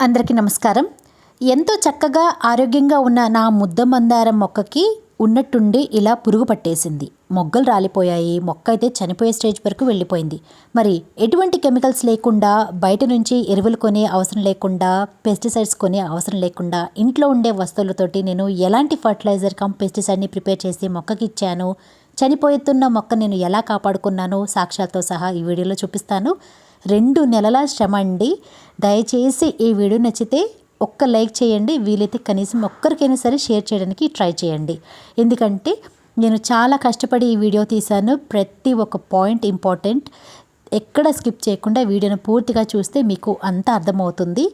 అందరికీ నమస్కారం. ఎంతో చక్కగా ఆరోగ్యంగా ఉన్న నా ముద్ద మందారం మొక్కకి ఉన్నట్టుండి ఇలా పురుగు పట్టేసింది. మొగ్గలు రాలిపోయాయి. మొక్క అయితే చనిపోయే స్టేజ్ వరకు వెళ్ళిపోయింది. మరి ఎటువంటి కెమికల్స్ లేకుండా బయట నుంచి ఎరువులు కొనే అవసరం లేకుండా పెస్టిసైడ్స్ కొనే అవసరం లేకుండా ఇంట్లో ఉండే వస్తువులతోటి నేను ఎలాంటి ఫర్టిలైజర్ కమ్ పెస్టిసైడ్ని ప్రిపేర్ చేసి మొక్కకి ఇచ్చాను చనిపోతున్న మొక్క నేను ఎలా కాపాడుకున్నాను సాక్ష్యాలతో సహా ఈ వీడియోలో చూపిస్తాను. రెండు నెలల శ్రమ అండి. దయచేసి ఈ వీడియో నచ్చితే ఒక్క లైక్ చేయండి. వీలైతే కనీసం ఒక్కరికైనా సరే షేర్ చేయడానికి ట్రై చేయండి. ఎందుకంటే నేను చాలా కష్టపడి ఈ వీడియో తీశాను. ప్రతి ఒక్క పాయింట్ ఇంపార్టెంట్. ఎక్కడ స్కిప్ చేయకుండా వీడియోను పూర్తిగా చూస్తే మీకు అంతా అర్థమవుతుంది.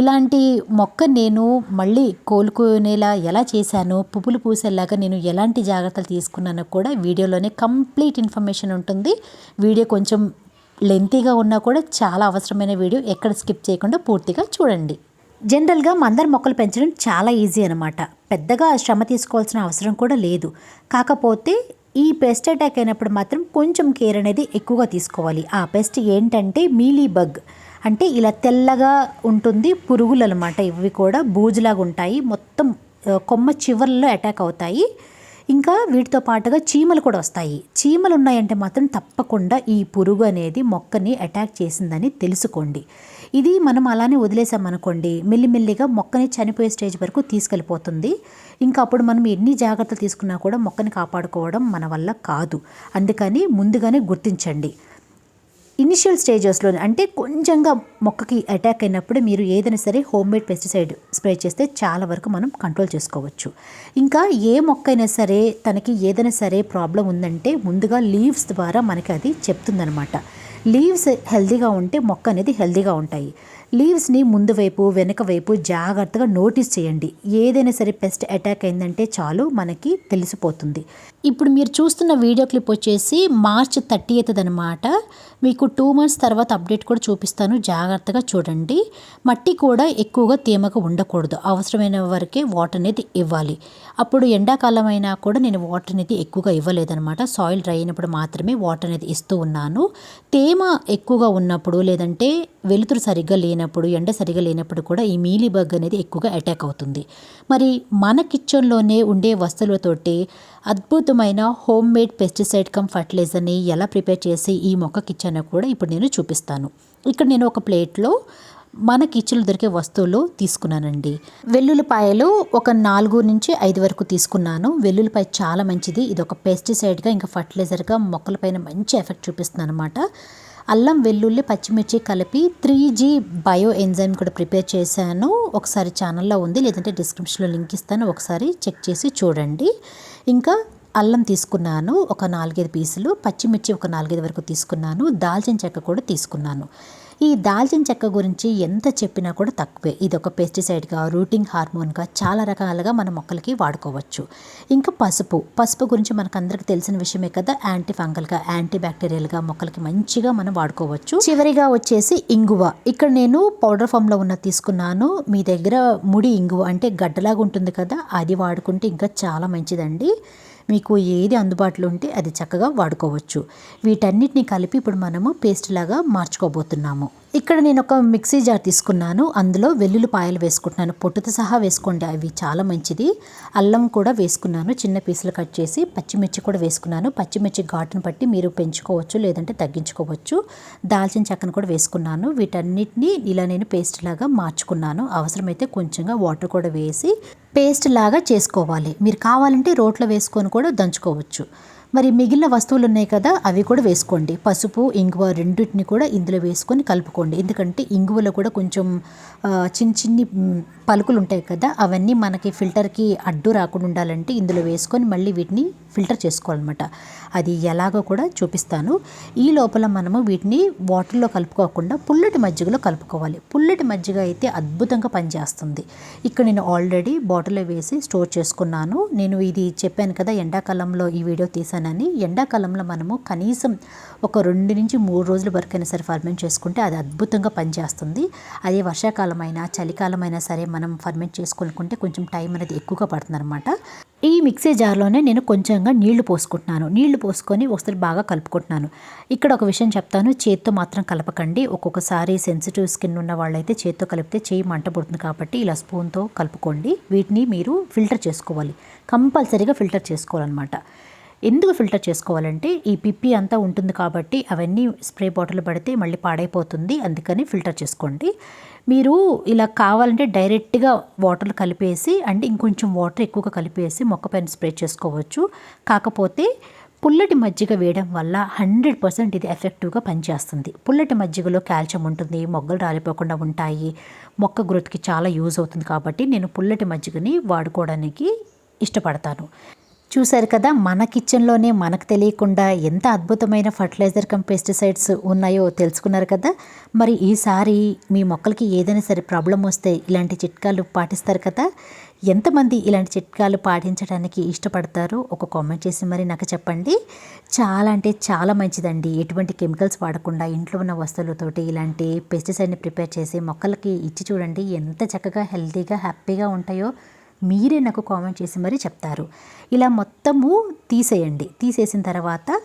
ఇలాంటి మొక్క నేను మళ్ళీ కోలుకునేలా ఎలా చేశాను పువ్వులు పూసేలాగా నేను ఎలాంటి జాగ్రత్తలు తీసుకున్నానో కూడా వీడియోలోనే కంప్లీట్ ఇన్ఫర్మేషన్ ఉంటుంది. వీడియో కొంచెం లెంతీగా ఉన్నా కూడా చాలా అవసరమైన వీడియో ఎక్కడ స్కిప్ చేయకుండా పూర్తిగా చూడండి. జనరల్గా మందార మొక్కలు పెంచడం చాలా ఈజీ అనమాట పెద్దగా శ్రమ తీసుకోవాల్సిన అవసరం కూడా లేదు. కాకపోతే ఈ పెస్ట్ అటాక్ అయినప్పుడు మాత్రం కొంచెం కేర్ అనేది ఎక్కువగా తీసుకోవాలి. ఆ పెస్ట్ ఏంటంటే మీలీ బగ్ అంటే ఇలా తెల్లగా ఉంటుంది పురుగులు అనమాట ఇవి కూడా బూజులాగా ఉంటాయి. మొత్తం కొమ్మ చివర్లలో అటాక్ అవుతాయి. ఇంకా వీటితో పాటుగా చీమలు కూడా వస్తాయి. చీమలు ఉన్నాయంటే మాత్రం తప్పకుండా ఈ పురుగు అనేది మొక్కని అటాక్ చేసిందని తెలుసుకోండి. ఇది మనం అలానే వదిలేసామనుకోండి మెల్లిమెల్లిగా మొక్కని చనిపోయే స్టేజ్ వరకు తీసుకెళ్ళిపోతుంది. ఇంకా అప్పుడు మనం ఎన్ని జాగ్రత్తలు తీసుకున్నా కూడా మొక్కని కాపాడుకోవడం మన వల్ల కాదు. అందుకని ముందుగానే గుర్తించండి. ఇనిషియల్ స్టేజెస్లో అంటే కొంచెంగా మొక్కకి అటాక్ అయినప్పుడు మీరు ఏదైనా సరే హోమ్ మేడ్ పెస్టిసైడ్ స్ప్రే చేస్తే చాలా వరకు మనం కంట్రోల్ చేసుకోవచ్చు. ఇంకా ఏ మొక్క అయినా సరే తనకి ఏదైనా సరే ప్రాబ్లం ఉందంటే ముందుగా లీవ్స్ ద్వారా మనకి అది చెప్తుందనమాట లీవ్స్ హెల్తీగా ఉంటే మొక్క అనేది హెల్తీగా ఉంటాయి. లీవ్స్ని ముందు వైపు వెనుక వైపు జాగ్రత్తగా నోటీస్ చేయండి. ఏదైనా సరే పెస్ట్ అటాక్ అయిందంటే చాలు మనకి తెలిసిపోతుంది. ఇప్పుడు మీరు చూస్తున్న వీడియో క్లిప్ వచ్చేసి మార్చ్ థర్టీ ఎయిత్ అనమాట మీకు టూ మంత్స్ తర్వాత అప్డేట్ కూడా చూపిస్తాను. జాగ్రత్తగా చూడండి. మట్టి కూడా ఎక్కువగా తేమగా ఉండకూడదు. అవసరమైన వరకే వాటర్ అనేది ఇవ్వాలి. అప్పుడు ఎండాకాలం అయినా కూడా నేను వాటర్ అనేది ఎక్కువగా ఇవ్వలేదన్నమాట. సాయిల్ డ్రై అయినప్పుడు మాత్రమే వాటర్ అనేది ఇస్తూ ఉన్నాను. తేమ ఎక్కువగా ఉన్నప్పుడు లేదంటే వెలుతురు సరిగ్గా లేనప్పుడు ఎండ సరిగా లేనప్పుడు కూడా ఈ మీలీబగ్ అనేది ఎక్కువగా అటాక్ అవుతుంది. మరి మన కిచెన్లోనే ఉండే వస్తువులతోటి అద్భుతమైన హోమ్ మేడ్ పెస్టిసైడ్ కమ్ ఫర్టిలైజర్ని ఎలా ప్రిపేర్ చేసి ఈ మొక్క కిచెన్ కూడా ఇప్పుడు నేను చూపిస్తాను. ఇక్కడ నేను ఒక ప్లేట్లో మన కిచెన్లో దొరికే వస్తువులు తీసుకున్నానండి. వెల్లుల్లిపాయలు ఒక నాలుగు నుంచి ఐదు వరకు తీసుకున్నాను. వెల్లుల్లిపాయ చాలా మంచిది. ఇది ఒక పెస్టిసైడ్గా ఇంకా ఫర్టిలైజర్గా మొక్కలపైన మంచి ఎఫెక్ట్ చూపిస్తుంది అనమాట అల్లం వెల్లుల్లి పచ్చిమిర్చి కలిపి త్రీ జీ బయో ఎంజైమ్ కూడా ప్రిపేర్ చేశాను. ఒకసారి ఛానల్లో ఉంది లేదంటే డిస్క్రిప్షన్లో లింక్ ఇస్తాను. ఒకసారి చెక్ చేసి చూడండి. ఇంకా అల్లం తీసుకున్నాను ఒక నాలుగైదు పీసులు. పచ్చిమిర్చి ఒక నాలుగైదు వరకు తీసుకున్నాను. దాల్చిన చెక్క కూడా తీసుకున్నాను. ఈ దాల్చిన చెక్క గురించి ఎంత చెప్పినా కూడా తక్కువే. ఇది ఒక పెస్టిసైడ్గా రూటింగ్ హార్మోన్గా చాలా రకాలుగా మన మొక్కలకి వాడుకోవచ్చు. ఇంకా పసుపు. పసుపు గురించి మనకు అందరికి తెలిసిన విషయమే కదా యాంటీ ఫంగల్గా యాంటీ బ్యాక్టీరియల్గా మొక్కలకి మంచిగా మనం వాడుకోవచ్చు. చివరిగా వచ్చేసి ఇంగువ. ఇక్కడ నేను పౌడర్ ఫామ్లో ఉన్న తీసుకున్నాను. మీ దగ్గర ముడి ఇంగువ అంటే గడ్డలాగా ఉంటుంది కదా అది వాడుకుంటే ఇంకా చాలా మంచిదండి. మీకు ఏది అందుబాటులో ఉంటే అది చక్కగా వాడుకోవచ్చు. వీటన్నిటిని కలిపి ఇప్పుడు మనము పేస్ట్ లాగా మార్చుకోబోతున్నాము. ఇక్కడ నేను ఒక మిక్సీ జార్ తీసుకున్నాను. అందులో వెల్లుల్లిపాయలు వేసుకుంటున్నాను. పొట్టుతో సహా వేసుకోండి. అవి చాలా మంచిది. అల్లం కూడా వేసుకున్నాను. చిన్న పీసులు కట్ చేసి పచ్చిమిర్చి కూడా వేసుకున్నాను. పచ్చిమిర్చి ఘాటును బట్టి మీరు పెంచుకోవచ్చు లేదంటే తగ్గించుకోవచ్చు. దాల్చిన చెక్కను కూడా వేసుకున్నాను. వీటన్నిటిని ఇలా నేను పేస్ట్ లాగా మార్చుకున్నాను. అవసరమైతే కొంచెంగా వాటర్ కూడా వేసి పేస్ట్ లాగా చేసుకోవాలి. మీరు కావాలంటే రోట్లో వేసుకొని కూడా దంచుకోవచ్చు. మరి మిగిలిన వస్తువులు ఉన్నాయి కదా అవి కూడా వేసుకోండి. పసుపు ఇంగువ రెండింటిని కూడా ఇందులో వేసుకొని కలుపుకోండి. ఎందుకంటే ఇంగువలో కూడా కొంచెం చిన్న చిన్ని పలుకులు ఉంటాయి కదా అవన్నీ మనకి ఫిల్టర్కి అడ్డు రాకుండా ఉండాలంటే ఇందులో వేసుకొని మళ్ళీ వీటిని ఫిల్టర్ చేసుకోవాలన్నమాట. అది ఎలాగో కూడా చూపిస్తాను. ఈ లోపల మనము వీటిని వాటర్లో కలుపుకోకుండా పుల్లటి మజ్జిగలో కలుపుకోవాలి. పుల్లటి మజ్జిగ అయితే అద్భుతంగా పనిచేస్తుంది. ఇక్కడ నేను ఆల్రెడీ బాటిల్లో వేసి స్టోర్ చేసుకున్నాను. నేను ఇది చెప్పాను కదా ఎండాకాలంలో ఈ వీడియో కానీ ఎండాకాలంలో మనము కనీసం ఒక రెండు నుంచి మూడు రోజుల వరకైనా సరే ఫర్మెంట్ చేసుకుంటే అది అద్భుతంగా పనిచేస్తుంది. అదే వర్షాకాలం అయినా చలికాలం అయినా సరే మనం ఫర్మెంట్ చేసుకోనుకుంటే కొంచెం టైం అనేది ఎక్కువగా పడుతుంది అనమాట ఈ మిక్సీ జార్లోనే నేను కొంచెంగా నీళ్ళు పోసుకుంటున్నాను. నీళ్ళు పోసుకొని ఒకసారి బాగా కలుపుకుంటున్నాను. ఇక్కడ ఒక విషయం చెప్తాను. చేత్తో మాత్రం కలపకండి. ఒక్కొక్కసారి సెన్సిటివ్ స్కిన్ ఉన్న వాళ్ళైతే చేత్తో కలిపితే చేయి మంట పుడుతుంది కాబట్టి ఇలా స్పూన్తో కలుపుకోండి. వీటిని మీరు ఫిల్టర్ చేసుకోవాలి. కంపల్సరీగా ఫిల్టర్ చేసుకోవాలన్నమాట. ఎందుకు ఫిల్టర్ చేసుకోవాలంటే ఈ పిప్పి అంతా ఉంటుంది కాబట్టి అవన్నీ స్ప్రే బాటిల్ పడితే మళ్ళీ పాడైపోతుంది అందుకని ఫిల్టర్ చేసుకోండి. మీరు ఇలా కావాలంటే డైరెక్ట్గా వాటర్ కలిపేసి అంటే ఇంకొంచెం వాటర్ ఎక్కువగా కలిపేసి మొక్క పైన స్ప్రే చేసుకోవచ్చు. కాకపోతే పుల్లటి మజ్జిగ వేయడం వల్ల హండ్రెడ్ పర్సెంట్ ఇది ఎఫెక్టివ్గా పనిచేస్తుంది. పుల్లటి మజ్జిగలో కాల్షియం ఉంటుంది మొగ్గలు రాలిపోకుండా ఉంటాయి మొక్క గ్రోత్కి చాలా యూజ్ అవుతుంది కాబట్టి నేను పుల్లటి మజ్జిగని వాడుకోవడానికి ఇష్టపడతాను. చూశారు కదా మన కిచెన్లోనే మనకు తెలియకుండా ఎంత అద్భుతమైన ఫర్టిలైజర్ కమ్ పెస్టిసైడ్స్ ఉన్నాయో తెలుసుకున్నారు కదా. మరి ఈసారి మీ మొక్కలకి ఏదైనా సరే ప్రాబ్లం వస్తే ఇలాంటి చిట్కాలు పాటిస్తారు కదా. ఎంతమంది ఇలాంటి చిట్కాలు పాటించడానికి ఇష్టపడతారు? ఒక కామెంట్ చేసి మరి నాకు చెప్పండి. చాలా అంటే చాలా మంచిదండి. ఎటువంటి కెమికల్స్ వాడకుండా ఇంట్లో ఉన్న వస్తువులతోటి ఇలాంటి పెస్టిసైడ్ని ప్రిపేర్ చేసి మొక్కలకి ఇచ్చి చూడండి. ఎంత చక్కగా హెల్తీగా హ్యాపీగా ఉంటాయో మీరే నాకు కామెంట్ చేసి మరీ చెప్తారు. ఇలా మొత్తము తీసేయండి. తీసేసిన తర్వాత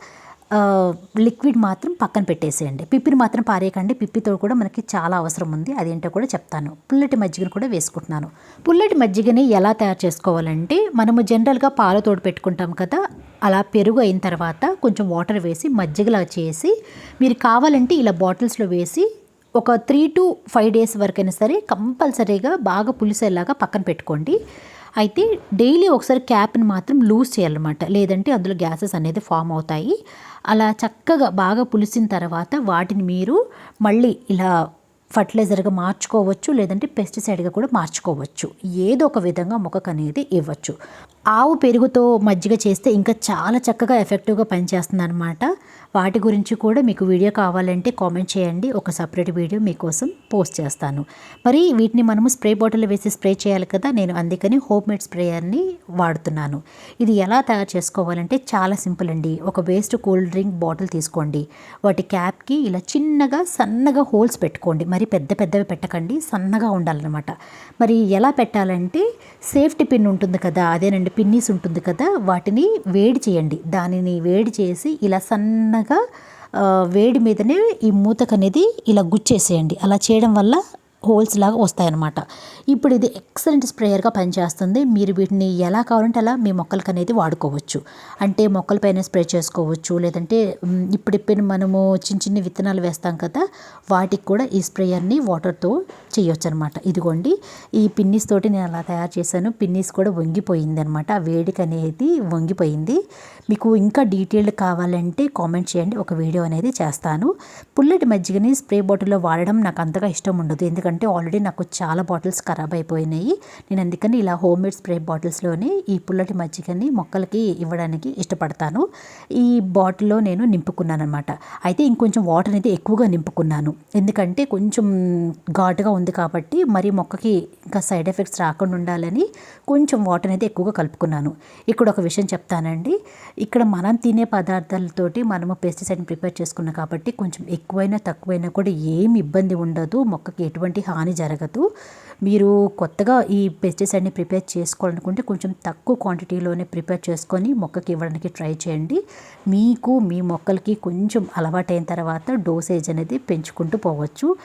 లిక్విడ్ మాత్రం పక్కన పెట్టేసేయండి. పిప్పిని మాత్రం పారేయకండి. పిప్పితో కూడా మనకి చాలా అవసరం ఉంది. అదేంటో కూడా చెప్తాను. పుల్లటి మజ్జిగను కూడా వేసుకుంటున్నాను. పుల్లటి మజ్జిగని ఎలా తయారు చేసుకోవాలంటే మనము జనరల్గా పాలతోడు పెట్టుకుంటాం కదా అలా పెరుగు అయిన తర్వాత కొంచెం వాటర్ వేసి మజ్జిగలా చేసి మీరు కావాలంటే ఇలా బాటిల్స్లో వేసి ఒక త్రీ టు ఫైవ్ డేస్ వరకైనా సరే కంపల్సరీగా బాగా పులిసేలాగా పక్కన పెట్టుకోండి. అయితే డైలీ ఒకసారి క్యాప్ని మాత్రం లూజ్ చేయాలన్నమాట. లేదంటే అందులో గ్యాసెస్ అనేది ఫామ్ అవుతాయి. అలా చక్కగా బాగా పులిసిన తర్వాత వాటిని మీరు మళ్ళీ ఇలా ఫర్టిలైజర్గా మార్చుకోవచ్చు. లేదంటే పెస్టిసైడ్గా కూడా మార్చుకోవచ్చు. ఏదో ఒక విధంగా మొక్కకు అనేది ఇవ్వచ్చు. ఆవు పెరుగుతో మజ్జిగ చేస్తే ఇంకా చాలా చక్కగా ఎఫెక్టివ్గా పనిచేస్తుంది అనమాట వాటి గురించి కూడా మీకు వీడియో కావాలంటే కామెంట్ చేయండి. ఒక సపరేట్ వీడియో మీకోసం పోస్ట్ చేస్తాను. మరి వీటిని మనము స్ప్రే బాటిల్ వేసి స్ప్రే చేయాలి కదా? నేను అందుకని హోమ్ మేడ్ స్ప్రేయర్ని వాడుతున్నాను. ఇది ఎలా తయారు చేసుకోవాలంటే చాలా సింపుల్ అండి. ఒక వేస్ట్ కూల్ డ్రింక్ బాటిల్ తీసుకోండి. వాటి క్యాప్కి ఇలా చిన్నగా సన్నగా హోల్స్ పెట్టుకోండి. మరి పెద్ద పెద్దవి పెట్టకండి. సన్నగా ఉండాలన్నమాట. మరి ఎలా పెట్టాలంటే సేఫ్టీ పిన్ ఉంటుంది కదా? అదేనండి పిన్నీస్ ఉంటుంది కదా వాటిని వేడి చేయండి. దానిని వేడి చేసి ఇలా సన్నగా వేడి మీదనే ఈ మూతకు అనేది ఇలా గుచ్చేసేయండి. అలా చేయడం వల్ల హోల్స్ లాగా వస్తాయన్నమాట. ఇప్పుడు ఇది ఎక్సలెంట్ స్ప్రేయర్గా పనిచేస్తుంది. మీరు వీటిని ఎలా కావాలంటే అలా మీ మొక్కలకు అనేది వాడుకోవచ్చు. అంటే మొక్కలపైన స్ప్రే చేసుకోవచ్చు. లేదంటే ఇప్పుడిప్పుడు మనము చిన్న చిన్న విత్తనాలు వేస్తాం కదా వాటికి కూడా ఈ స్ప్రేయర్ని వాటర్తో చేయొచ్చు అనమాట ఇదిగోండి ఈ పిన్నిస్ తోటి నేను అలా తయారు చేశాను. పిన్నీస్ కూడా వంగిపోయింది అనమాట ఆ వేడికి అనేది వంగిపోయింది. మీకు ఇంకా డీటెయిల్డ్ కావాలంటే కామెంట్ చేయండి ఒక వీడియో అనేది చేస్తాను. పుల్లటి మజ్జిగని స్ప్రే బాటిల్లో వాడడం నాకు అంతగా ఇష్టం ఉండదు. ఎందుకంటే ఆల్రెడీ నాకు చాలా బాటిల్స్ ఖరాబ్ అయిపోయినాయి. నేను అందుకని ఇలా హోమ్ మేడ్ స్ప్రే బాటిల్స్లోనే ఈ పుల్లటి మజ్జిగని మొక్కలకి ఇవ్వడానికి ఇష్టపడతాను. ఈ బాటిల్లో నేను నింపుకున్నాను అనమాట అయితే ఇంకొంచెం వాటర్ అనేది ఎక్కువగా నింపుకున్నాను. ఎందుకంటే కొంచెం ఘాటుగా ఉంది కాబట్టి మరి మొక్కకి ఇంకా సైడ్ ఎఫెక్ట్స్ రాకుండా ఉండాలని కొంచెం వాటర్ అనేది ఎక్కువగా కలుపుకున్నాను. ఇక్కడ ఒక విషయం చెప్తానండి. ఇక్కడ మనం తినే పదార్థాలతోటి మనము పెస్టిసైడ్ని ప్రిపేర్ చేసుకున్నాం కాబట్టి కొంచెం ఎక్కువైనా తక్కువైనా కూడా ఏమి ఇబ్బంది ఉండదు. మొక్కకి ఎటువంటి హాని జరగదు. మీరు కొత్తగా ఈ పెస్టిసైడ్ని ప్రిపేర్ చేసుకోవాలనుకుంటే కొంచెం తక్కువ క్వాంటిటీలోనే ప్రిపేర్ చేసుకొని మొక్కకి ఇవ్వడానికి ట్రై చేయండి. మీకు మీ మొక్కలకి కొంచెం అలవాటైన తర్వాత డోసేజ్ అనేది పెంచుకుంటూ పోవచ్చు.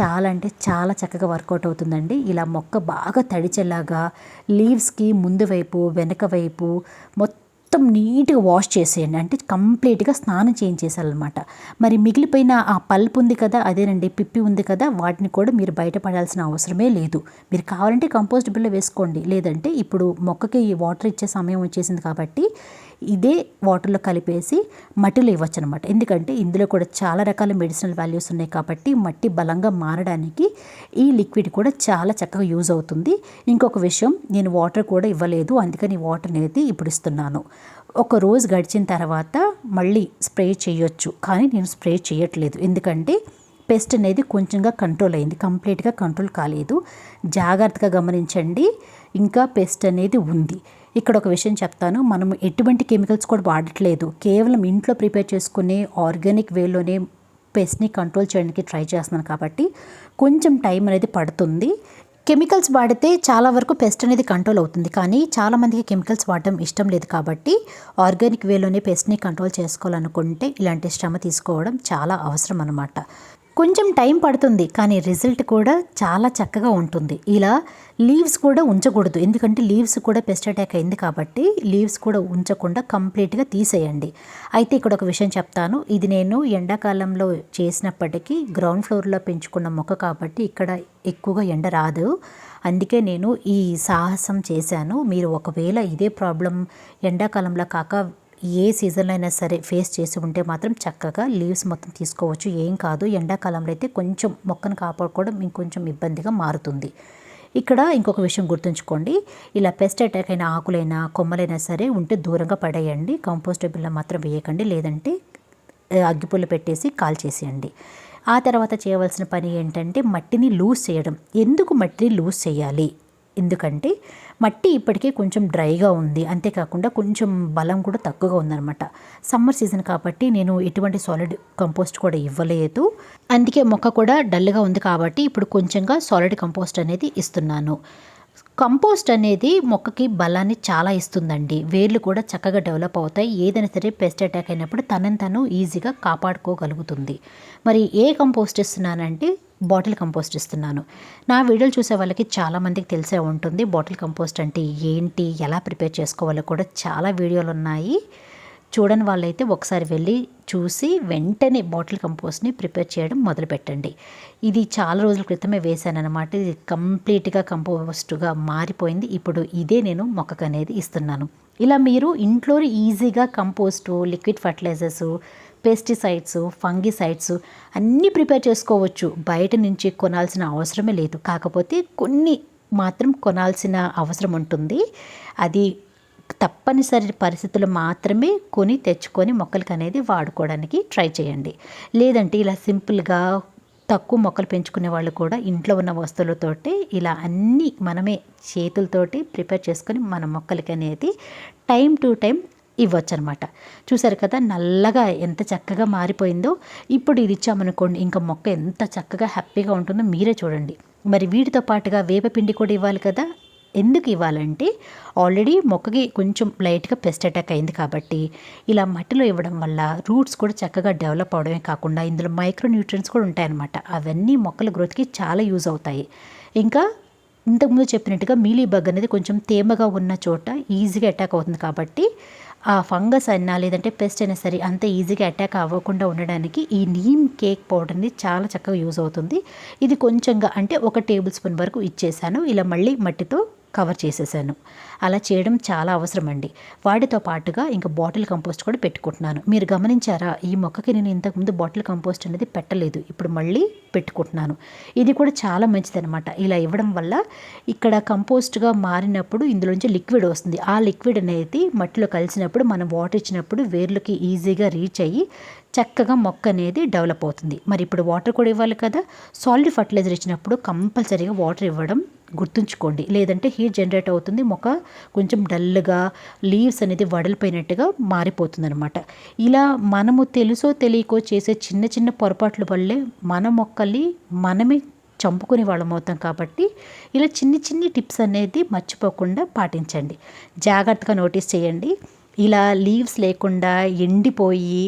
చాలా అంటే చాలా చక్కగా వర్కౌట్ అవుతుందండి. ఇలా మొక్క బాగా తడిచేలాగా లీవ్స్కి ముందు వైపు వెనక వైపు మొత్తం మొత్తం నీట్గా వాష్ చేసేయండి. అంటే కంప్లీట్గా స్నానం చేయించేసారనమాట మరి మిగిలిపోయిన ఆ పల్ప్ ఉంది కదా అదేనండి పిప్పి ఉంది కదా వాటిని కూడా మీరు బయటపడాల్సిన అవసరమే లేదు. మీరు కావాలంటే కంపోస్ట్ బిల్లో వేసుకోండి. లేదంటే ఇప్పుడు మొక్కకి వాటర్ ఇచ్చే సమయం వచ్చేసింది కాబట్టి ఇదే వాటర్లో కలిపేసి మట్టిలో ఇవ్వచ్చు అనమాట ఎందుకంటే ఇందులో కూడా చాలా రకాల మెడిసినల్ వాల్యూస్ ఉన్నాయి కాబట్టి మట్టి బలంగా మారడానికి ఈ లిక్విడ్ కూడా చాలా చక్కగా యూజ్ అవుతుంది. ఇంకొక విషయం నేను వాటర్ కూడా ఇవ్వలేదు అందుకని వాటర్ అనేది ఇప్పుడు ఇస్తున్నాను. ఒక రోజు గడిచిన తర్వాత మళ్ళీ స్ప్రే చేయొచ్చు కానీ నేను స్ప్రే చేయట్లేదు. ఎందుకంటే పెస్ట్ అనేది కొంచెంగా కంట్రోల్ అయింది కంప్లీట్గా కంట్రోల్ కాలేదు. జాగ్రత్తగా గమనించండి ఇంకా పెస్ట్ అనేది ఉంది. ఇక్కడ ఒక విషయం చెప్తాను. మనం ఎటువంటి కెమికల్స్ కూడా వాడట్లేదు. కేవలం ఇంట్లో ప్రిపేర్ చేసుకునే ఆర్గానిక్ వేలోనే పెస్ట్ని కంట్రోల్ చేయడానికి ట్రై చేస్తున్నాను కాబట్టి కొంచెం టైం అనేది పడుతుంది. కెమికల్స్ వాడితే చాలా వరకు పెస్ట్ అనేది కంట్రోల్ అవుతుంది. కానీ చాలామందికి కెమికల్స్ వాడటం ఇష్టం లేదు కాబట్టి ఆర్గానిక్ వేలోనే పెస్ట్ని కంట్రోల్ చేసుకోవాలనుకుంటే ఇలాంటి శ్రమ తీసుకోవడం చాలా అవసరం అన్నమాట. కొంచెం టైం పడుతుంది కానీ రిజల్ట్ కూడా చాలా చక్కగా ఉంటుంది. ఇలా లీవ్స్ కూడా ఉంచకూడదు. ఎందుకంటే లీవ్స్ కూడా పెస్ట్ అటాక్ అయింది కాబట్టి లీవ్స్ కూడా ఉంచకుండా కంప్లీట్గా తీసేయండి. అయితే ఇక్కడ ఒక విషయం చెప్తాను. ఇది నేను ఎండాకాలంలో చేసినప్పటికీ గ్రౌండ్ ఫ్లోర్లో పెంచుకున్న మొక్క కాబట్టి ఇక్కడ ఎక్కువగా ఎండ రాదు. అందుకే నేను ఈ సాహసం చేశాను. మీరు ఒకవేళ ఇదే ప్రాబ్లం ఎండాకాలంలో కాక ఏ సీజన్లో అయినా సరే ఫేస్ చేసి ఉంటే మాత్రం చక్కగా లీవ్స్ మొత్తం తీసుకోవచ్చు. ఏం కాదు ఎండాకాలంలో అయితే కొంచెం మొక్కను కాపాడుకోవడం ఇంకొంచెం ఇబ్బందిగా మారుతుంది. ఇక్కడ ఇంకొక విషయం గుర్తుంచుకోండి. ఇలా పెస్ట్ అటాక్ అయిన ఆకులైనా కొమ్మలైనా సరే ఉంటే దూరంగా పడేయండి. కంపోస్ట్ మాత్రం వేయకండి. లేదంటే అగ్గిపుల్ల పెట్టేసి కాల్ చేసేయండి. ఆ తర్వాత చేయవలసిన పని ఏంటంటే మట్టిని లూజ్ చేయడం. ఎందుకు మట్టిని లూజ్ చేయాలి? ఎందుకంటే మట్టి ఇప్పటికే కొంచెం డ్రైగా ఉంది. అంతేకాకుండా కొంచెం బలం కూడా తక్కువగా ఉందన్నమాట. సమ్మర్ సీజన్ కాబట్టి నేను ఎటువంటి సాలిడ్ కంపోస్ట్ కూడా ఇవ్వలేదు. అందుకే మొక్క కూడా డల్గా ఉంది కాబట్టి ఇప్పుడు కొంచెంగా సాలిడ్ కంపోస్ట్ అనేది ఇస్తున్నాను. కంపోస్ట్ అనేది మొక్కకి బలాన్ని చాలా ఇస్తుందండి. వేర్లు కూడా చక్కగా డెవలప్ అవుతాయి. ఏదైనా సరే పెస్ట్ అటాక్ అయినప్పుడు తనని తను ఈజీగా కాపాడుకోగలుగుతుంది. మరి ఏ కంపోస్ట్ ఇస్తున్నానంటే బాటిల్ కంపోస్ట్ ఇస్తున్నాను. నా వీడియోలు చూసే వాళ్ళకి చాలామందికి తెలిసే ఉంటుంది బాటిల్ కంపోస్ట్ అంటే ఏంటి ఎలా ప్రిపేర్ చేసుకోవాలో కూడా చాలా వీడియోలు ఉన్నాయి. చూడని వాళ్ళైతే ఒకసారి వెళ్ళి చూసి వెంటనే బాటిల్ కంపోస్ట్ని ప్రిపేర్ చేయడం మొదలుపెట్టండి. ఇది చాలా రోజుల క్రితమే వేశాను అనమాట ఇది కంప్లీట్గా కంపోస్ట్గా మారిపోయింది. ఇప్పుడు ఇదే నేను మొక్కకు అనేది ఇస్తున్నాను. ఇలా మీరు ఇంట్లో ఈజీగా compost liquid fertilisers pesticides fungicides అన్నీ ప్రిపేర్ చేసుకోవచ్చు. బయట నుంచి కొనాల్సిన అవసరమే లేదు. కాకపోతే కొన్ని మాత్రం కొనాల్సిన అవసరం ఉంటుంది. అది తప్పనిసరి పరిస్థితులు మాత్రమే కొని తెచ్చుకొని మొక్కలకి అనేది వాడుకోవడానికి ట్రై చేయండి. లేదంటే ఇలా సింపుల్గా తక్కువ మొక్కలు పెంచుకునే వాళ్ళు కూడా ఇంట్లో ఉన్న వస్తువులతోటి ఇలా అన్నీ మనమే చేతులతోటి ప్రిపేర్ చేసుకొని మన మొక్కలకి అనేది టైం టు టైం ఇవ్వచ్చు అనమాట చూసారు కదా నల్లగా ఎంత చక్కగా మారిపోయిందో. ఇప్పుడు ఇది ఇచ్చామనుకోండి ఇంకా మొక్క ఎంత చక్కగా హ్యాపీగా ఉంటుందో మీరే చూడండి. మరి వీటితో పాటుగా వేపపిండి కూడా ఇవ్వాలి కదా. ఎందుకు ఇవ్వాలంటే ఆల్రెడీ మొక్కకి కొంచెం లైట్గా పెస్ట్ అటాక్ అయింది కాబట్టి ఇలా మట్టిలో ఇవ్వడం వల్ల రూట్స్ కూడా చక్కగా డెవలప్ అవడమే కాకుండా ఇందులో మైక్రో న్యూట్రియన్స్ కూడా ఉంటాయన్నమాట. అవన్నీ మొక్కల గ్రోత్కి చాలా యూజ్ అవుతాయి. ఇంకా ఇంతకుముందు చెప్పినట్టుగా మీలీ బగ్ అనేది కొంచెం తేమగా ఉన్న చోట ఈజీగా అటాక్ అవుతుంది కాబట్టి ఆ ఫంగస్ అయినా లేదంటే పెస్ట్ అయినా సరే అంత ఈజీగా అటాక్ అవ్వకుండా ఉండడానికి ఈ నీమ్ కేక్ పౌడర్ని చాలా చక్కగా యూజ్ అవుతుంది. ఇది కొంచెంగా అంటే ఒక టేబుల్ స్పూన్ వరకు ఇచ్చేసాను. ఇలా మళ్ళీ మట్టితో కవర్ చేసేసాను. అలా చేయడం చాలా అవసరం అండి వాటితో పాటుగా ఇంకా బాటిల్ కంపోస్ట్ కూడా పెట్టుకుంటున్నాను. మీరు గమనించారా? ఈ మొక్కకి నేను ఇంతకుముందు బాటిల్ కంపోస్ట్ అనేది పెట్టలేదు. ఇప్పుడు మళ్ళీ పెట్టుకుంటున్నాను. ఇది కూడా చాలా మంచిదనమాట ఇలా ఇవ్వడం వల్ల ఇక్కడ కంపోస్ట్గా మారినప్పుడు ఇందులోంచి లిక్విడ్ వస్తుంది. ఆ లిక్విడ్ అనేది మట్టిలో కలిసినప్పుడు మనం వాటర్ ఇచ్చినప్పుడు వేర్లకి ఈజీగా రీచ్ అయ్యి చక్కగా మొక్క అనేది డెవలప్ అవుతుంది. మరి ఇప్పుడు వాటర్ కూడా ఇవ్వాలి కదా? సాలిడ్ ఫర్టిలైజర్ ఇచ్చినప్పుడు కంపల్సరీగా వాటర్ ఇవ్వడం గుర్తుంచుకోండి. లేదంటే హీట్ జనరేట్ అవుతుంది మొక్క కొంచెం డల్గా లీవ్స్ అనేది వడలిపోయినట్టుగా మారిపోతుంది అనమాట ఇలా మనము తెలుసో తెలియకో చేసే చిన్న చిన్న పొరపాట్ల వల్లే మన మొక్కల్ని మనమే చంపుకునే వాళ్ళం అవుతాం కాబట్టి ఇలా చిన్ని చిన్ని టిప్స్ అనేది మర్చిపోకుండా పాటించండి. జాగ్రత్తగా నోటీస్ చేయండి. ఇలా లీవ్స్ లేకుండా ఎండిపోయి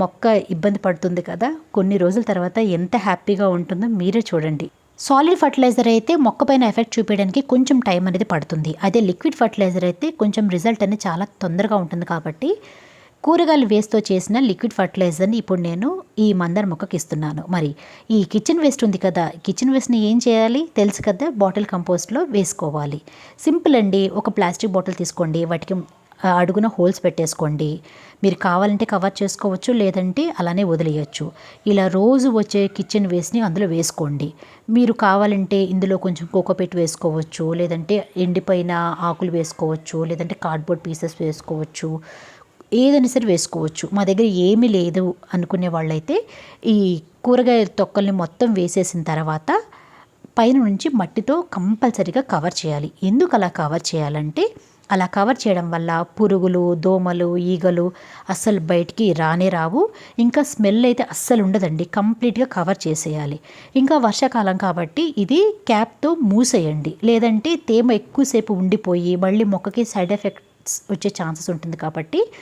మొక్క ఇబ్బంది పడుతుంది కదా కొన్ని రోజుల తర్వాత ఎంత హ్యాపీగా ఉంటుందో మీరే చూడండి. సాలిడ్ ఫర్టిలైజర్ అయితే మొక్క పైన ఎఫెక్ట్ చూపించడానికి కొంచెం టైం అనేది పడుతుంది. అదే లిక్విడ్ ఫర్టిలైజర్ అయితే కొంచెం రిజల్ట్ అనేది చాలా తొందరగా ఉంటుంది కాబట్టి కూరగాయలు వేస్ట్తో చేసిన లిక్విడ్ ఫర్టిలైజర్ని ఇప్పుడు నేను ఈ మందార మొక్కకి ఇస్తున్నాను. మరి ఈ కిచెన్ వేస్ట్ ఉంది కదా కిచెన్ వేస్ట్ని ఏం చేయాలి? తెలుసు కదా బాటిల్ కంపోస్ట్లో వేసుకోవాలి. సింపుల్ అండి ఒక ప్లాస్టిక్ బాటిల్ తీసుకోండి వాటికి అడుగున హోల్స్ పెట్టేసుకోండి. మీరు కావాలంటే కవర్ చేసుకోవచ్చు లేదంటే అలానే వదిలేయచ్చు. ఇలా రోజు వచ్చే కిచెన్ వేస్ట్ని అందులో వేసుకోండి. మీరు కావాలంటే ఇందులో కొంచెం కోకోపెట్ వేసుకోవచ్చు లేదంటే ఎండిపోయిన ఆకులు వేసుకోవచ్చు లేదంటే కార్డ్బోర్డ్ పీసెస్ వేసుకోవచ్చు ఏదైనా సరే వేసుకోవచ్చు. మా దగ్గర ఏమీ లేదు అనుకునే వాళ్ళైతే ఈ కూరగాయ తొక్కల్ని మొత్తం వేసేసిన తర్వాత పైన నుంచి మట్టితో కంపల్సరీగా కవర్ చేయాలి. ఎందుకు అలా కవర్ చేయాలంటే అలా కవర్ చేయడం వల్ల పురుగులు దోమలు ఈగలు అస్సలు బయటికి రానే రావు. ఇంకా స్మెల్ అయితే అస్సలు ఉండదండి. కంప్లీట్గా కవర్ చేసేయాలి. ఇంకా వర్షాకాలం కాబట్టి ఇది క్యాప్తో మూసేయండి. లేదంటే తేమ ఎక్కువసేపు ఉండిపోయి మళ్ళీ మొక్కకి సైడ్ ఎఫెక్ట్స్ వచ్చే ఛాన్సెస్ ఉంటుంది కాబట్టి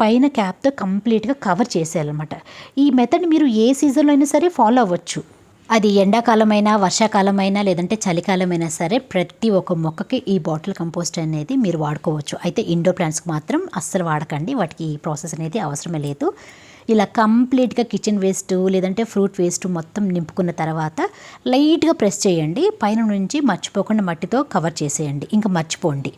పైన క్యాప్తో కంప్లీట్గా కవర్ చేసేయాలన్నమాట. ఈ మెథడ్ మీరు ఏ సీజన్లో అయినా సరే ఫాలో అవ్వచ్చు. అది ఎండాకాలమైనా వర్షాకాలమైనా లేదంటే చలికాలమైనా సరే ప్రతి ఒక్క మొక్కకి ఈ బాటిల్ కంపోస్ట్ అనేది మీరు వాడుకోవచ్చు. అయితే ఇండోర్ ప్లాంట్స్కి మాత్రం అస్సలు వాడకండి. వాటికి ఈ ప్రాసెస్ అనేది అవసరమే లేదు. ఇలా కంప్లీట్గా కిచెన్ వేస్ట్ లేదంటే ఫ్రూట్ వేస్ట్ మొత్తం నింపుకున్న తర్వాత లైట్గా ప్రెస్ చేయండి. పైన నుంచి మర్చిపోకుండా మట్టితో కవర్ చేసేయండి. ఇంకా మర్చిపోండి.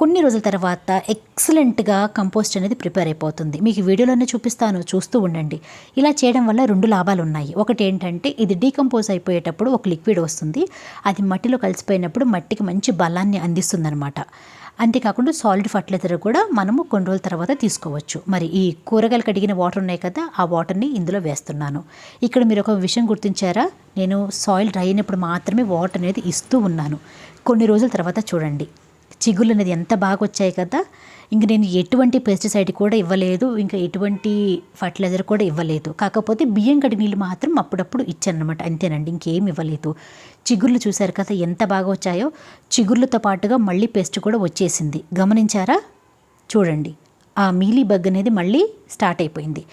కొన్ని రోజుల తర్వాత ఎక్సలెంట్గా కంపోస్ట్ అనేది ప్రిపేర్ అయిపోతుంది. మీకు వీడియోలోనే చూపిస్తాను. చూస్తూ ఉండండి. ఇలా చేయడం వల్ల రెండు లాభాలు ఉన్నాయి. ఒకటి ఏంటంటే ఇది డీకంపోజ్ అయిపోయేటప్పుడు ఒక లిక్విడ్ వస్తుంది. అది మట్టిలో కలిసిపోయినప్పుడు మట్టికి మంచి బలాన్ని అందిస్తుందన్నమాట. అంతేకాకుండా సాలిడ్ ఫర్టిలైజర్ కూడా మనము కొన్ని రోజుల తర్వాత తీసుకోవచ్చు. మరి ఈ కూరగాయలు కడిగిన వాటర్ ఉన్నాయి కదా ఆ వాటర్ని ఇందులో వేస్తున్నాను. ఇక్కడ మీరు ఒక విషయం గుర్తించారా? నేను సాయిల్ డ్రై అయినప్పుడు మాత్రమే వాటర్ అనేది ఇస్తూ ఉన్నాను. కొన్ని రోజుల తర్వాత చూడండి. చిగుళ్ళు అనేది ఎంత బాగా వచ్చాయి కదా ఇంక నేను ఎటువంటి పెస్టిసైడ్ కూడా ఇవ్వలేదు ఇంకా ఎటువంటి ఫర్టిలైజర్ కూడా ఇవ్వలేదు. కాకపోతే బియ్యం కడి నీళ్ళు మాత్రం అప్పుడప్పుడు ఇచ్చాను అనమాట అంతేనండి ఇంకేం ఇవ్వలేదు. చిగుళ్ళు చూశారు కదా ఎంత బాగా వచ్చాయో చిగుర్లతో పాటుగా మళ్ళీ పెస్ట్ కూడా వచ్చేసింది. గమనించారా? చూడండి ఆ మీలీ బగ్ అనేది మళ్ళీ స్టార్ట్ అయిపోయింది.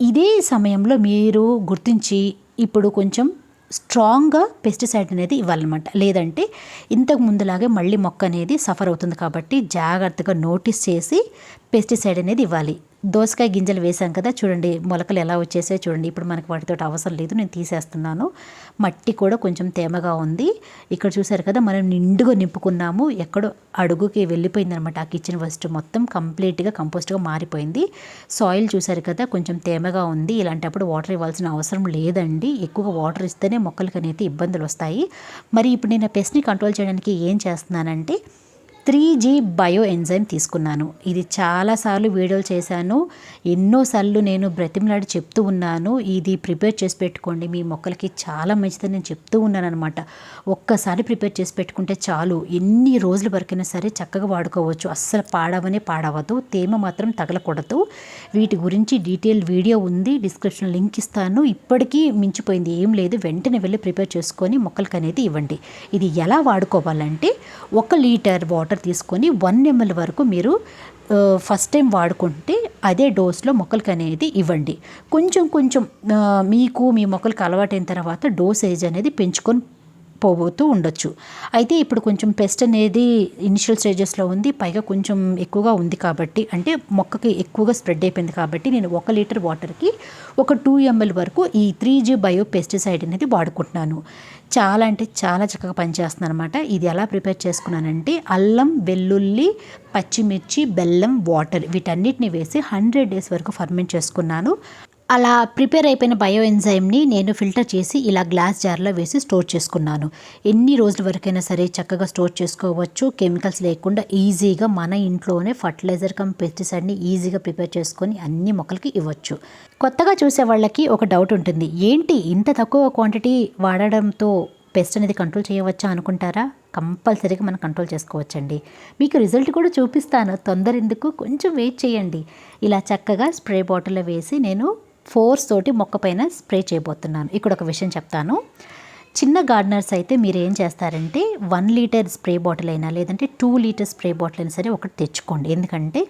ఇదే సమయంలో మీరు గుర్తించి ఇప్పుడు కొంచెం స్ట్రాంగ్గా పెస్టిసైడ్ అనేది ఇవ్వాలన్నమాట. లేదంటే ఇంతకు ముందులాగే మళ్ళీ మొక్క అనేది సఫర్ అవుతుంది కాబట్టి జాగ్రత్తగా నోటీస్ చేసి పెస్టిసైడ్ అనేది ఇవ్వాలి. దోసకాయ గింజలు వేసాం కదా చూడండి మొలకలు ఎలా వచ్చేసాయో చూడండి. ఇప్పుడు మనకి వాటితో అవసరం లేదు నేను తీసేస్తున్నాను. మట్టి కూడా కొంచెం తేమగా ఉంది. ఇక్కడ చూసారు కదా మనం నిండుగా నింపుకున్నాము. ఎక్కడో అడుగుకి వెళ్ళిపోయిందనమాట. ఆ కిచెన్ వేస్ట్ మొత్తం కంప్లీట్గా కంపోస్ట్గా మారిపోయింది. సాయిల్ చూసారు కదా కొంచెం తేమగా ఉంది. ఇలాంటప్పుడు వాటర్ ఇవ్వాల్సిన అవసరం లేదండి. ఎక్కువగా వాటర్ ఇస్తేనే మొక్కలకి అనేది ఇబ్బందులు వస్తాయి. మరి ఇప్పుడు నేను పెస్ట్ని కంట్రోల్ చేయడానికి ఏం చేస్తున్నానంటే త్రీ జీ బయో ఎంజైమ్ తీసుకున్నాను. ఇది చాలాసార్లు వీడియోలు చేశాను. ఎన్నోసార్లు నేను బ్రతిమలాడి చెప్తూ ఉన్నాను. ఇది ప్రిపేర్ చేసి పెట్టుకోండి. మీ మొక్కలకి చాలా మంచిదని నేను చెప్తూ ఉన్నాను అనమాట ఒక్కసారి ప్రిపేర్ చేసి పెట్టుకుంటే చాలు. ఎన్ని రోజుల వరకైనా సరే చక్కగా వాడుకోవచ్చు. అస్సలు పాడవనే పాడవద్దు తేమ మాత్రం తగలకూడదు. వీటి గురించి డీటెయిల్ వీడియో ఉంది. డిస్క్రిప్షన్ లింక్ ఇస్తాను. ఇప్పటికీ మించిపోయింది. ఏం లేదు. వెంటనే వెళ్ళి ప్రిపేర్ చేసుకొని మొక్కలకి అనేది ఇవ్వండి. ఇది ఎలా వాడుకోవాలంటే ఒక లీటర్ వాటర్ తీసుకొని వన్ ఎంఎల్ వరకు మీరు ఫస్ట్ టైం వాడుకుంటే అదే డోస్లో మొక్కలకి అనేది ఇవ్వండి. కొంచెం కొంచెం మీకు మీ మొక్కలకి అలవాటైన తర్వాత డోసేజ్ అనేది పెంచుకొని పోబోతూ ఉండొచ్చు. అయితే ఇప్పుడు కొంచెం పెస్ట్ అనేది ఇనిషియల్ స్టేజెస్లో ఉంది. పైగా కొంచెం ఎక్కువగా ఉంది కాబట్టి అంటే మొక్కకి ఎక్కువగా స్ప్రెడ్ అయిపోయింది కాబట్టి నేను ఒక లీటర్ వాటర్కి ఒక టూ ఎంఎల్ వరకు ఈ త్రీ జీ బయో పెస్టిసైడ్ అనేది వాడుకుంటున్నాను. చాలా అంటే చాలా చక్కగా పనిచేస్తుంది అనమాట ఇది ఎలా ప్రిపేర్ చేసుకున్నానంటే అల్లం వెల్లుల్లి పచ్చిమిర్చి బెల్లం వాటర్ వీటన్నిటిని వేసి హండ్రెడ్ డేస్ వరకు ఫర్మెంట్ చేసుకున్నాను. అలా ప్రిపేర్ అయిపోయిన బయో ఎంజైమ్ని నేను ఫిల్టర్ చేసి ఇలా గ్లాస్ జార్లో వేసి స్టోర్ చేసుకున్నాను. ఎన్ని రోజుల వరకైనా సరే చక్కగా స్టోర్ చేసుకోవచ్చు. కెమికల్స్ లేకుండా ఈజీగా మన ఇంట్లోనే ఫర్టిలైజర్ కమ్ పెస్టిసైడ్ని ఈజీగా ప్రిపేర్ చేసుకొని అన్ని మొక్కలకి ఇవ్వచ్చు. కొత్తగా చూసే వాళ్ళకి ఒక డౌట్ ఉంటుంది. ఏంటి ఇంత తక్కువ క్వాంటిటీ వాడడంతో పెస్ట్ అనేది కంట్రోల్ చేయవచ్చా అనుకుంటారా? కంపల్సరీగా మనం కంట్రోల్ చేసుకోవచ్చండి. మీకు రిజల్ట్ కూడా చూపిస్తాను. తొందర ఎందుకు? కొంచెం వెయిట్ చేయండి. ఇలా చక్కగా స్ప్రే బాటిల్లో వేసి నేను ఫోర్స్ తోటి మొక్క పైన స్ప్రే చేయబోతున్నాను. ఇక్కడ ఒక విషయం చెప్తాను. చిన్న గార్డెనర్స్ అయితే మీరు ఏం చేస్తారంటే వన్ లీటర్ స్ప్రే బాటిల్ అయినా లేదంటే టూ లీటర్ స్ప్రే బాటిల్ అయినా సరే ఒకటి తెచ్చుకోండి. ఎందుకంటే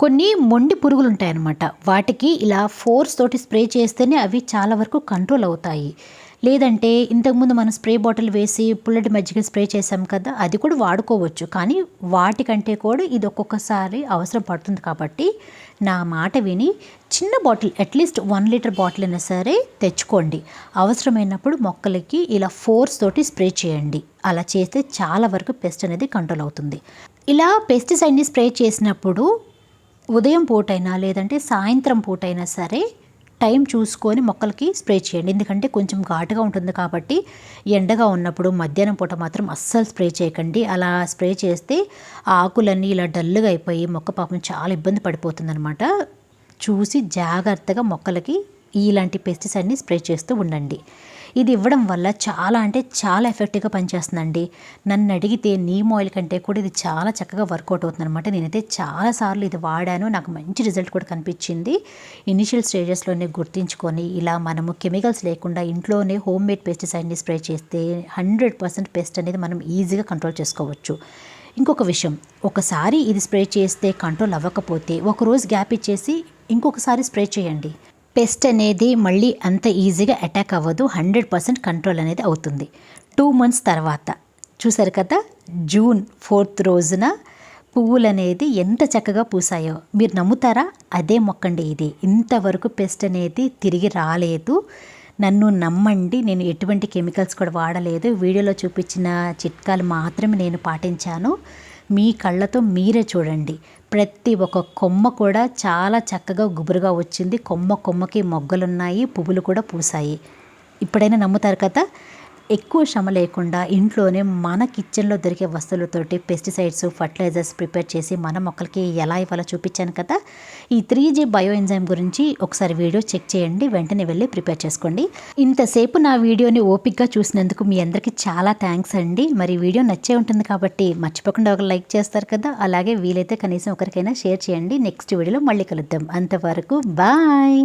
కొన్ని మొండి పురుగులు ఉంటాయన్నమాట. వాటికి ఇలా ఫోర్స్ తోటి స్ప్రే చేస్తేనే అవి చాలా వరకు కంట్రోల్ అవుతాయి. లేదంటే ఇంతకుముందు మనం స్ప్రే బాటిల్ వేసి పుల్లటి మజ్జిగ స్ప్రే చేసాం కదా అది కూడా వాడుకోవచ్చు. కానీ వాటికంటే కూడా ఇది ఒక్కొక్కసారి అవసరం పడుతుంది కాబట్టి నా మాట విని చిన్న bottle at least one litre bottle అయినా సరే తెచ్చుకోండి. అవసరమైనప్పుడు మొక్కలకి ఇలా ఫోర్స్ తోటి స్ప్రే చేయండి. అలా చేస్తే చాలా వరకు పెస్ట్ అనేది కంట్రోల్ అవుతుంది. ఇలా పెస్టిసైడ్ని స్ప్రే చేసినప్పుడు ఉదయం పూటైనా లేదంటే సాయంత్రం పూటైనా సరే టైం చూసుకొని మొక్కలకి స్ప్రే చేయండి. ఎందుకంటే కొంచెం ఘాటుగా ఉంటుంది కాబట్టి ఎండగా ఉన్నప్పుడు మధ్యాహ్నం పూట మాత్రం అస్సలు స్ప్రే చేయకండి. అలా స్ప్రే చేస్తే ఆకులన్నీ ఇలా డల్గా అయిపోయి మొక్క పాపం చాలా ఇబ్బంది పడిపోతుందనమాట చూసి జాగ్రత్తగా మొక్కలకి ఇలాంటి పెస్టిసైడ్ని స్ప్రే చేస్తూ ఉండండి. ఇది ఇవ్వడం వల్ల చాలా అంటే చాలా ఎఫెక్టివ్గా పనిచేస్తుందండి. నన్ను అడిగితే నీమ్ ఆయిల్ కంటే కూడా ఇది చాలా చక్కగా వర్కౌట్ అవుతుంది అనమాట నేనైతే చాలాసార్లు ఇది వాడాను. నాకు మంచి రిజల్ట్ కూడా కనిపించింది. ఇనిషియల్ స్టేజెస్లోనే గుర్తించుకొని ఇలా మనము కెమికల్స్ లేకుండా ఇంట్లోనే హోమ్ మేడ్ పెస్టిసైడ్ని స్ప్రే చేస్తే హండ్రెడ్ పర్సెంట్ పెస్ట్ అనేది మనం ఈజీగా కంట్రోల్ చేసుకోవచ్చు. ఇంకొక విషయం ఒకసారి ఇది స్ప్రే చేస్తే కంట్రోల్ అవ్వకపోతే ఒకరోజు గ్యాప్ ఇచ్చేసి ఇంకొకసారి స్ప్రే చేయండి. పెస్ట్ అనేది మళ్ళీ అంత ఈజీగా అటాక్ అవ్వదు. హండ్రెడ్ పర్సెంట్ కంట్రోల్ అనేది అవుతుంది. టూ మంత్స్ తర్వాత చూసారు కదా జూన్ ఫోర్త్ రోజున పువ్వులు అనేది ఎంత చక్కగా పూసాయో. మీరు నమ్ముతారా? అదే మొక్కండి ఇది. ఇంతవరకు పెస్ట్ అనేది తిరిగి రాలేదు. నన్ను నమ్మండి. నేను ఎటువంటి కెమికల్స్ కూడా వాడలేదు. వీడియోలో చూపించిన చిట్కాలు మాత్రమే నేను పాటించాను. మీ కళ్ళతో మీరే చూడండి. ప్రతి ఒక్క కొమ్మ కూడా చాలా చక్కగా గుబురుగా వచ్చింది. కొమ్మ కొమ్మకి మొగ్గలున్నాయి పువ్వులు కూడా పూసాయి ఇప్పుడైనా నమ్ముతారు కదా? ఎక్కువ శ్రమ లేకుండా ఇంట్లోనే మన కిచెన్లో దొరికే వస్తువులతోటి పెస్టిసైడ్స్ ఫర్టిలైజర్స్ ప్రిపేర్ చేసి మన మొక్కలకి ఎలా ఇవ్వాలో చూపించాను కదా. ఈ త్రీ జీ బయో ఎంజైమ్ గురించి ఒకసారి వీడియో చెక్ చేయండి వెంటనే వెళ్ళి ప్రిపేర్ చేసుకోండి. ఇంతసేపు నా వీడియోని ఓపిక్గా చూసినందుకు మీ అందరికీ చాలా థ్యాంక్స్ అండి. మరి వీడియో నచ్చే ఉంటుంది కాబట్టి మర్చిపోకుండా ఒక లైక్ చేస్తారు కదా. అలాగే వీలైతే కనీసం ఒకరికైనా షేర్ చేయండి. నెక్స్ట్ వీడియోలో మళ్ళీ కలుద్దాం. అంతవరకు బాయ్!